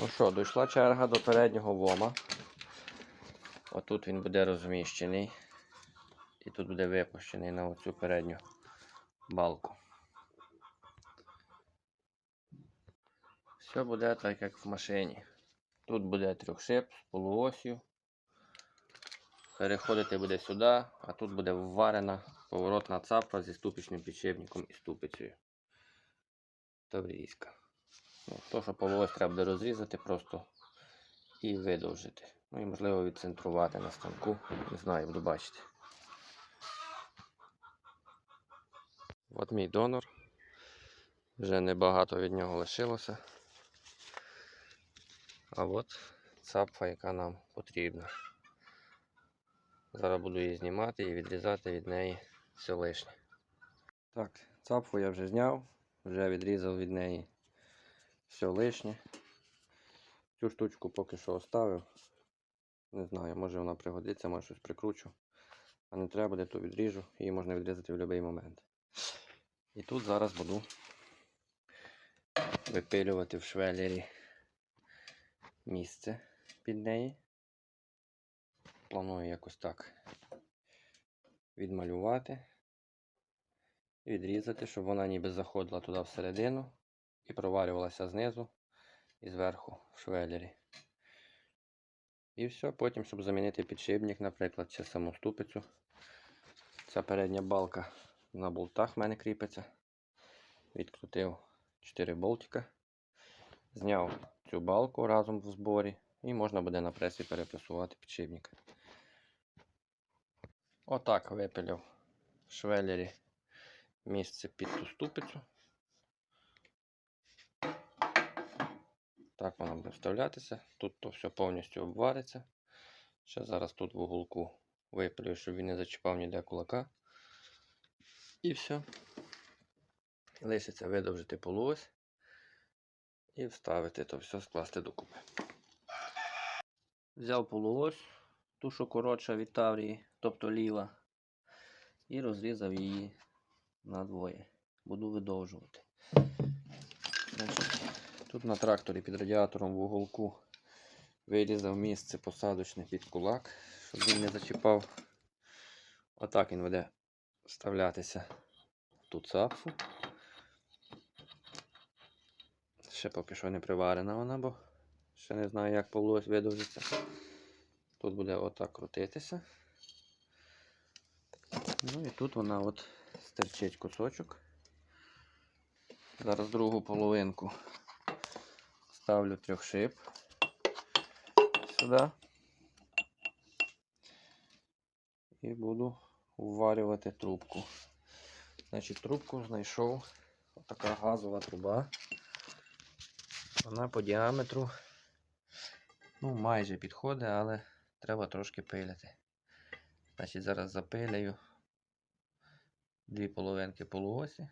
Ну що, дійшла черга до переднього вома. Отут він буде розміщений. І тут буде випущений на оцю передню балку. Все буде так, як в машині. Тут буде трьохшип з полуосью. Переходити буде сюди, а тут буде вварена поворотна цапа зі ступичним підшипником і ступицею. Таврійська. Ну, то, що полуось треба буде розрізати просто і видовжити. Ну і можливо відцентрувати на станку. Не знаю, буду бачити. От мій донор. Вже небагато від нього лишилося. А от цапфа, яка нам потрібна. Зараз буду її знімати і відрізати від неї все лишнє. Так, цапфу я вже зняв, вже відрізав від неї все лишнє. Цю штучку поки що оставив. Не знаю, може вона пригодиться, може щось прикручу. А не треба буде, то відріжу, її можна відрізати в будь-який момент. І тут зараз буду випилювати в швелері місце під неї. Планую якось так відмалювати відрізати, щоб вона ніби заходила туди всередину і проварювалася знизу і зверху в швелері. І все, потім, щоб замінити підшипник, наприклад, чи саму ступицю. Ця передня балка на болтах в мене кріпиться. Відкрутив 4 болтика. Зняв цю балку разом в зборі і можна буде на пресі перепресувати підшипник. Отак випилив в швелері місце під ту ступицю. Так воно буде вставлятися. Тут то все повністю обвариться. Ще зараз тут в уголку випилю, щоб він не зачіпав ніде кулака. І все. Лишиться видовжити полуось і вставити то все, скласти докупи. Взяв полуось, ту, що коротша від Таврії, тобто ліва, і розрізав її на двоє. Буду видовжувати. Тут на тракторі під радіатором в уголку вирізав місце посадочне під кулак, щоб він не зачіпав. Отак він буде вставлятися ту цапфу. Ще поки що не приварена вона, бо ще не знаю, як видовжиться. Тут буде отак крутитися. Ну і тут вона от стерчить кусочок. Зараз другу половинку ставлю трьохшип сюди. І буду вварювати трубку. Значить, трубку знайшов така газова труба. Вона по діаметру ну, майже підходить, але треба трошки пиляти. Значить, зараз запиляю дві половинки полуосі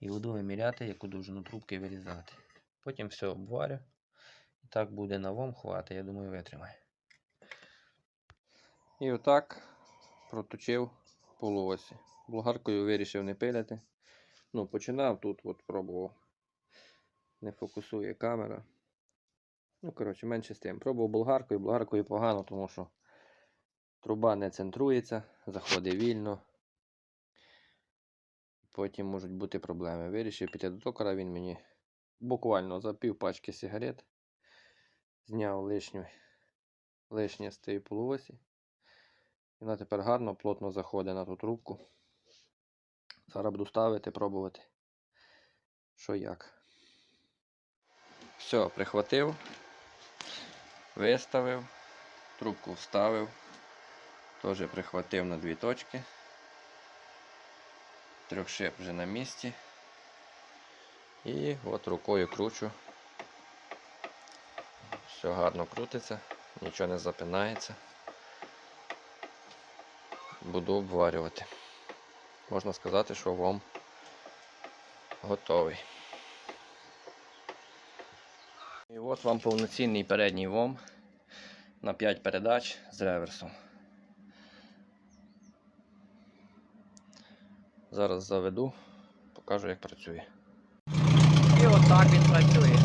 і буду виміряти, яку довжину трубки вирізати. Потім все обварю. І так буде на хвати, я думаю, витримає. І отак проточив полуосі. Болгаркою вирішив не пиляти. Ну, починав тут, от пробував. Не фокусує камера. Ну, коротше, менше з тим. Пробував болгаркою, болгаркою погано, тому що труба не центрується, заходить вільно. Потім можуть бути проблеми. Вирішив піти до токара, він мені буквально за пів пачки сигарет зняв лишню, лишнє з полуосі. І вона тепер гарно, плотно заходить на ту трубку. Зараз буду ставити, пробувати, що як. Все, прихватив, виставив, трубку вставив, теж прихватив на дві точки. Трьохшип вже на місці. І от рукою кручу. Все гарно крутиться, нічого не запинається. Буду обварювати. Можна сказати, що вом готовий. І от вам повноцінний передній вом на 5 передач з реверсом. Зараз заведу, покажу, як працює. І отак він працює.